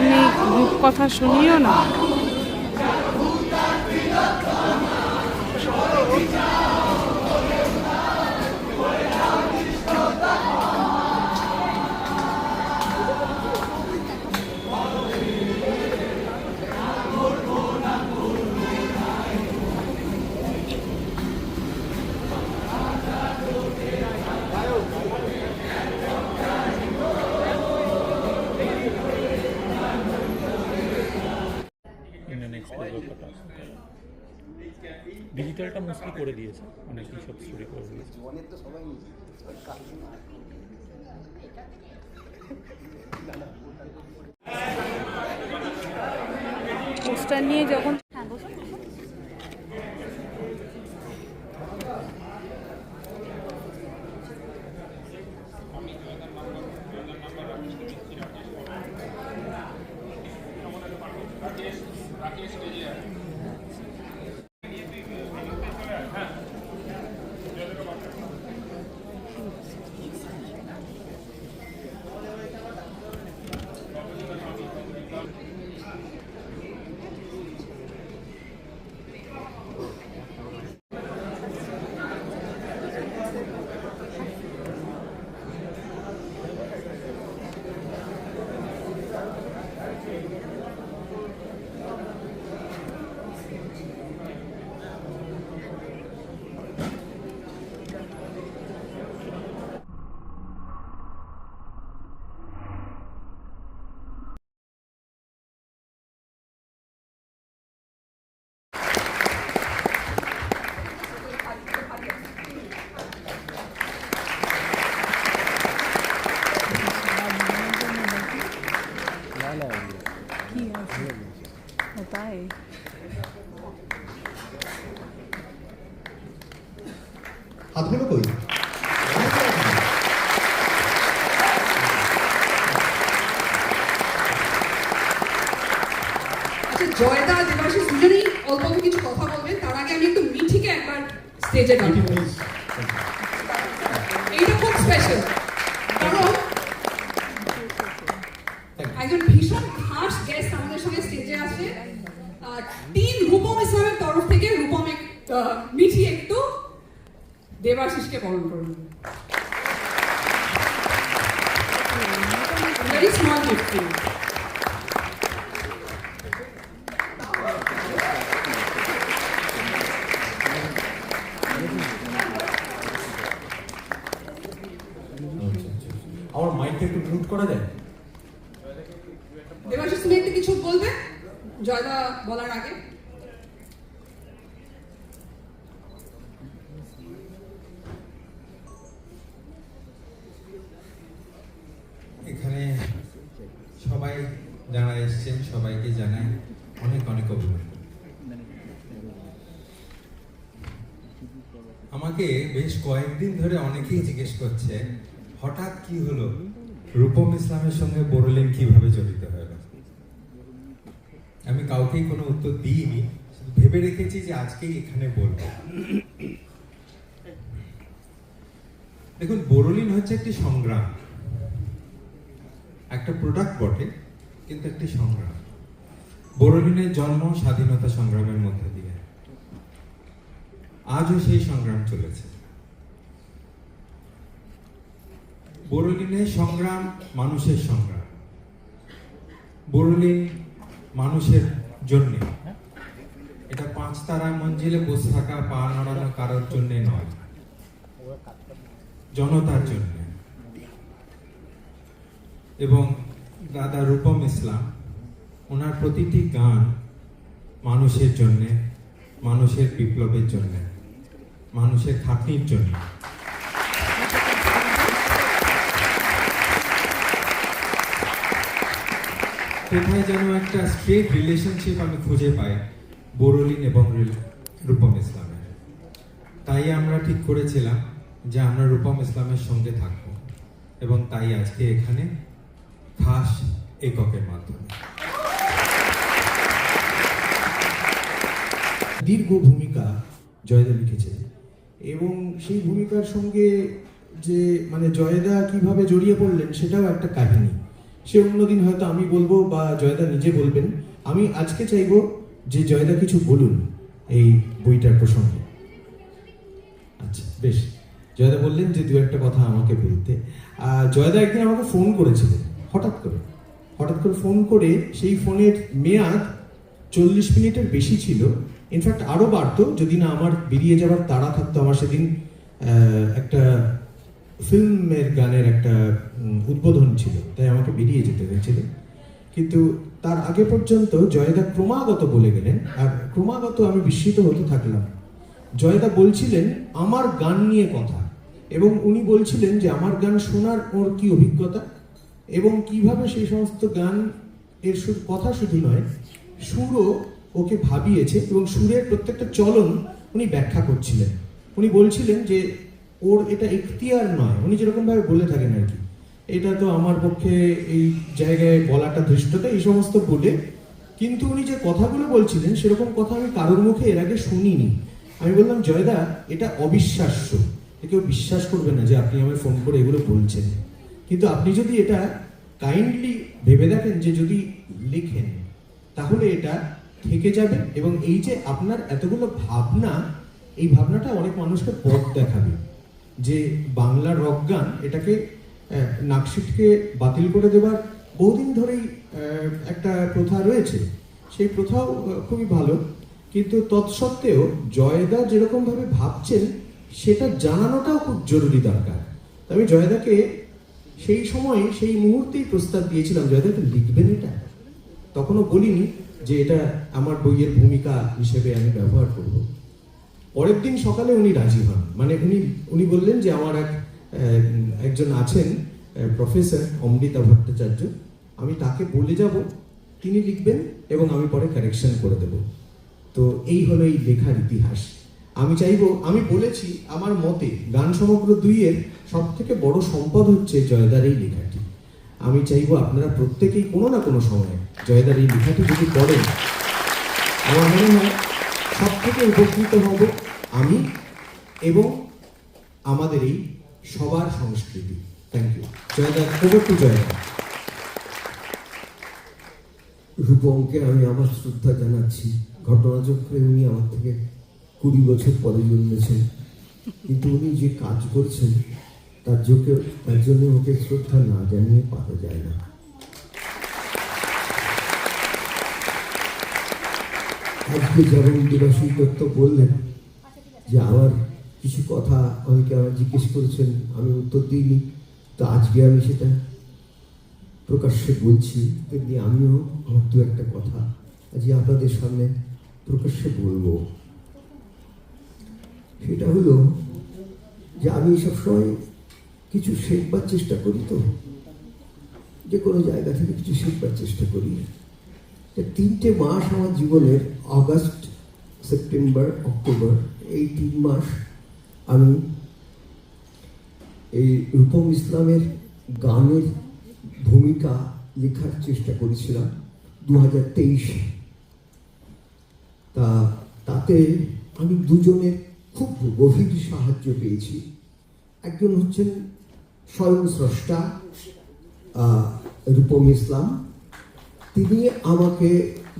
তুমি রূপকথা শুনিও না? ব্যাপারটা ডিজিটালটা মুশকিল করে দিয়েছে? অনেক সব স্টোরি করে দিয়েছে? পোস্টার নিয়ে যখন কি আছে ও তাই হাতগুলো কই? আচ্ছা জয়দা দেবাশিস দুজনেই অল্প কিছু কথা বলবেন। তার আগে আমি একটু মিঠিকে একবার স্টেজে ডাকবো স্মল গিফট আমার মাইকটা একটু মিউট করা যায় দেবাশিস তুমি একটু কিছু বলবে? জয়দা বলার আগে। এখানে সবাই যারা এসছেন সবাইকে জানাই অনেক অনেক অভিনন্দন। আমাকে বেশ কয়েকদিন ধরে অনেকেই জিজ্ঞেস করছে, হঠাৎ কি হলো? রূপম ইসলামের সঙ্গে বড়লেন কীভাবে জড়িত হলো? আমি কাউকেই কোনো উত্তর দিইনি, ভেবে রেখেছি যে আজকেই এখানে বলব। দেখুন বোরোলিন হচ্ছে একটি সংগ্রাম। একটা প্রোডাক্ট বটে, কিন্তু একটি সংগ্রাম। বোরোলিনের জন্ম স্বাধীনতা সংগ্রামের মধ্যে দিয়ে। আজও সেই সংগ্রাম চলেছে। বোরোলিনের সংগ্রাম মানুষের সংগ্রাম। বোরোলিন মানুষের জন্য। এটা পাঁচ তারা মঞ্জিলে বসে থাকা, পা নড়ানো কারোর জন্য নয়। জনতার জন্য। এবং দাদা রূপম ইসলাম, ওনার প্রতিটি গান মানুষের জন্য, মানুষের বিপ্লবের জন্য, মানুষের খাটনির জন্য। কোথায় যেন একটা স্ট্রেট রিলেশনশিপ আমি খুঁজে পাই বোরোলিন এবং রূপম ইসলামের। তাই আমরা ঠিক করেছিলাম যে আমরা রূপম ইসলামের সঙ্গে থাকব এবং তাই আজকে এখানে খাস এককের মাধ্যমে। দীর্ঘ ভূমিকা জয়দা লিখেছে এবং সেই ভূমিকার সঙ্গে যে মানে জয়দা কীভাবে জড়িয়ে পড়লেন সেটাও একটা কাহিনী। সে অন্যদিন হয়তো আমি বলব বা জয়দা নিজে বলবেন। আমি আজকে চাইব যে জয়দা কিছু বলুন এই বইটার প্রসঙ্গে। আচ্ছা বেশ। জয়দা বললেন যে, দু একটা কথা আমাকে বলতে। জয়দা একদিন আমাকে ফোন করেছিলেন। হঠাৎ করে হঠাৎ করে ফোন করে সেই ফোনের মেয়াদ চল্লিশ মিনিটের বেশি ছিল। ইনফ্যাক্ট আরও বাড়তো। যদি না আমার বেরিয়ে যাওয়ার তাড়া থাকতো, আমার সেদিন একটা ফিল্মের গানের একটা উদ্বোধন ছিল। তাই আমাকে বেরিয়ে যেতে হয়েছিল। কিন্তু তার আগে পর্যন্ত জয়দা ক্রমাগত বলে গেলেন, আর ক্রমাগত আমি বিস্মিত হতে থাকলাম। জয়দা বলছিলেন, আমার গান নিয়ে কথা। এবং উনি বলছিলেন যে, আমার গান শোনার ওর কি অভিজ্ঞতা? এবং কীভাবে সেই সমস্ত গান এর কথা শুধু নয়, সুরও ওকে ভাবিয়েছে এবং সুরের প্রত্যেকটা চলন উনি ব্যাখ্যা করছিলেন। উনি বলছিলেন যে ওর এটা এখতিয়ার নয়। উনি যেরকমভাবে বলে থাকেন আর কি, এটা তো আমার পক্ষে এই জায়গায় বলাটা ধৃষ্টতা, এই সমস্ত বলে। কিন্তু উনি যে কথাগুলো বলছিলেন, সেরকম কথা আমি কারোর মুখে এর আগে শুনিনি। আমি বললাম, জয়দা, এটা অবিশ্বাস্য। কেউ বিশ্বাস করবে না যে আপনি আমায় ফোন করে এগুলো বলছেন। কিন্তু আপনি যদি এটা কাইন্ডলি ভেবে দেখেন যে যদি লেখেন, তাহলে এটা থেকে যাবে এবং এই যে আপনার এতগুলো ভাবনা, এই ভাবনাটা অনেক মানুষকে পথ দেখাবে। যে বাংলার রক গান, এটাকে নাকশিটকে বাতিল করে দেবার বহুদিন ধরেই একটা প্রথা রয়েছে। সেই প্রথাও খুবই ভালো। কিন্তু তৎসত্ত্বেও জয়দা যেরকমভাবে ভাবছেন, সেটা জানানোটাও খুব জরুরি দরকার। আমি জয়দাকে সেই সময়ে সেই মুহূর্তেই প্রস্তাব দিয়েছিলাম জয়দা একটু লিখবেন এটা? তখনও বলিনি যে এটা আমার বইয়ের ভূমিকা হিসেবে আমি ব্যবহার করব। পরের দিন সকালে উনি রাজি হন। মানে উনি উনি বললেন যে আমার এক একজন আছেন প্রফেসর অমৃতা ভট্টাচার্য। আমি তাকে বলে যাব, তিনি লিখবেন এবং আমি পরে কারেকশন করে দেব। তো এই হলো এই লেখার ইতিহাস। আমি চাইব, আমি বলেছি আমার মতে গান সমগ্র দুইয়ের সব থেকে বড় সম্পদ হচ্ছে জয়দার এই লেখাটি। আমি চাইব আপনারা প্রত্যেকেই কোনো না কোনো সময় জয়দার এই লেখাটি যদি পড়েন, আমার মনে হয় সব থেকে উপকৃত হব আমি এবং আমাদের এই সবার সংস্কৃতি। থ্যাংক ইউ জয়দা ওভার টু জয়দা রূপমকে আমি আমার শ্রদ্ধা জানাচ্ছি। ঘটনাচক্রে উনি আমার থেকে কুড়ি বছর পরে জন্মেছেন কিন্তু উনি যে কাজ করছেন, তার যোগে তার জন্য ওকে শ্রদ্ধা না জানিয়ে পারা যায় না। আজকে যেমন দিবাসী দত্ত বললেন যে, আমার কিছু কথা অনেকে আমার জিজ্ঞেস করেছেন, আমি উত্তর দিইনি। তো আজকে আমি সেটা প্রকাশ্যে বলছি। তেমনি আমিও আমার দু একটা কথা আজকে আপনাদের সামনে প্রকাশ্যে বলব। সেটা হলো যে আমি সবসময় কিছু শেখবার চেষ্টা করি তো। যে কোনো জায়গা থেকে কিছু শিখবার চেষ্টা করি। তিনটে মাস আমার জীবনের আগস্ট, সেপ্টেম্বর, অক্টোবর, এই তিন মাস আমি এই রূপম ইসলামের গানের ভূমিকা লেখার চেষ্টা করেছিলাম দু হাজার তেইশে। তা তাতে আমি দুজনের খুব গভীর সাহায্য পেয়েছি। একজন হচ্ছেন স্বয়ং স্রষ্টা রূপম ইসলাম। তিনি আমাকে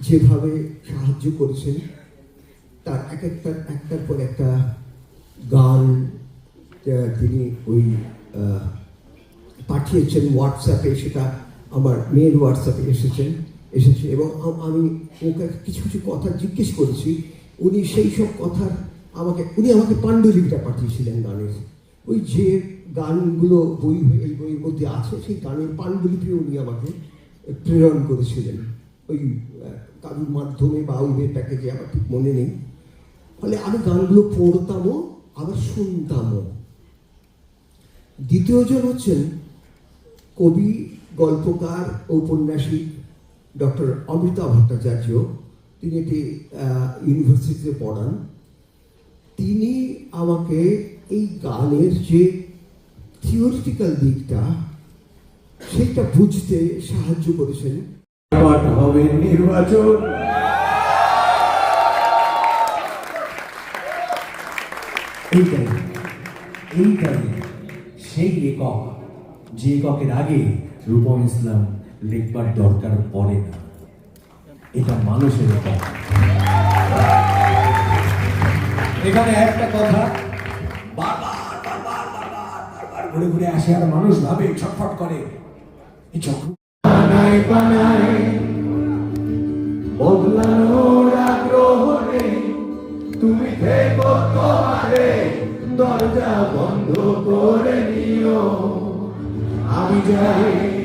যেভাবে সাহায্য করেছেন, তার এক একটা, একটার পর একটা গান তিনি ওই পাঠিয়েছেন হোয়াটসঅ্যাপে সেটা আমার মেয়ের হোয়াটসঅ্যাপে এসেছেন এসেছে এবং আমি ওকে কিছু কিছু কথা জিজ্ঞেস করেছি। উনি সেই সব কথার আমাকে, উনি আমাকে পাণ্ডুলিপিটা পাঠিয়েছিলেন গানের। ওই যে গানগুলো বই, এই বইয়ের মধ্যে আছে, সেই গানের পাণ্ডুলিপিও উনি আমাকে প্রেরণ করেছিলেন। ওই কারুর মাধ্যমে বা ওয়েব প্যাকেজে আমার ঠিক মনে নেই। ফলে আমি গানগুলো পড়তামও, আবার শুনতামও। দ্বিতীয়জন হচ্ছেন কবি, গল্পকার, ঔপন্যাসিক ডক্টর অমৃতা ভট্টাচার্য। তিনি একটি ইউনিভার্সিটিতে পড়ান। তিনি আমাকে এই গানের যে থিওরিটিক্যাল দিকটা সেটা বুঝতে সাহায্য করেছেন। হবে নির্বাচন। এইটাই এইটাই সেই একক যে এককের আগে রূপম ইসলাম লিখবার দরকার পড়ে না। এটা মানুষের ব্যাপার এখানে একটা কথা ঘুরে ঘুরে আসে আর মানুষ ভাবে, ছটফট করে। তুমি দরজা বন্ধ করে নিও। আমি যাই